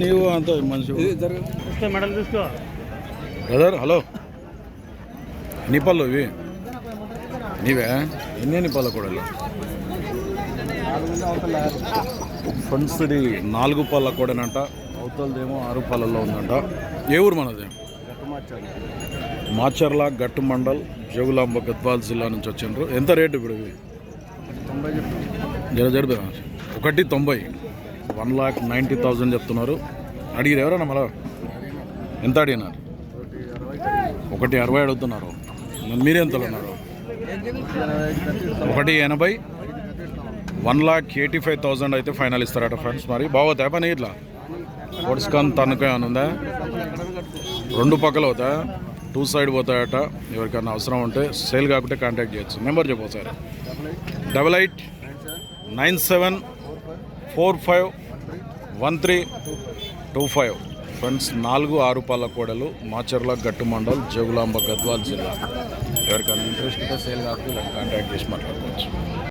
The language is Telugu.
నీవు అంత మనిషి. మెడల్ తీసుకో బ్రదర్ హలో. ఎన్ని పళ్ళు ఇవి. నీవే? ఎన్ని ఎన్ని పళ్ళ కూడా ఫ్రెండ్స్ ఇది నాలుగు పళ్ళ కూడానంట అవతలదేమో ఆరు పళ్ళల్లో ఉందంట. ఏ ఊరు మనది? మాచర్ల గట్టు మండల్ జోగులాంబ గద్వాల్ జిల్లా నుంచి వచ్చిండ్రు. ఎంత రేటు ఇప్పుడు ఇవి జర ఒకటి తొంభై. వన్ లాక్ నైంటీ థౌజండ్ చెప్తున్నారు. అడిగిరు ఎవరన్నా మళ్ళా? ఎంత అడిగినారు? ఒకటి అరవై అడుగుతున్నారు. మరి మీరెంతలో ఉన్నారు ఒకటి ఎనభై. One lakh eighty five thousand అయితే ఫైనల్ ఇస్తారట ఫ్రెండ్స్ మరి. బాగోతాయి పని ఇట్లా? పొడుచుకొని తన్నుకో ఏమైనా ఉందా? రెండు పక్కల పోతా టూ సైడ్ పోతాయట ఎవరికైనా అవసరం ఉంటే సేల్ కాకుంటే కాంటాక్ట్ చేయొచ్చు. నెంబర్ చెప్పు sir double eight nine seven four five one three two five friends నాలుగు ఆరు పాల కోడలు మాచర్ల గట్టు మండల్ జగులాంబ గద్వాల్ జిల్లా. ఎవరికైనా ఇంట్రెస్ట్ ఉంటే సేల్ కాకపోతే కాంటాక్ట్ చేసి మాట్లాడుకోవచ్చు.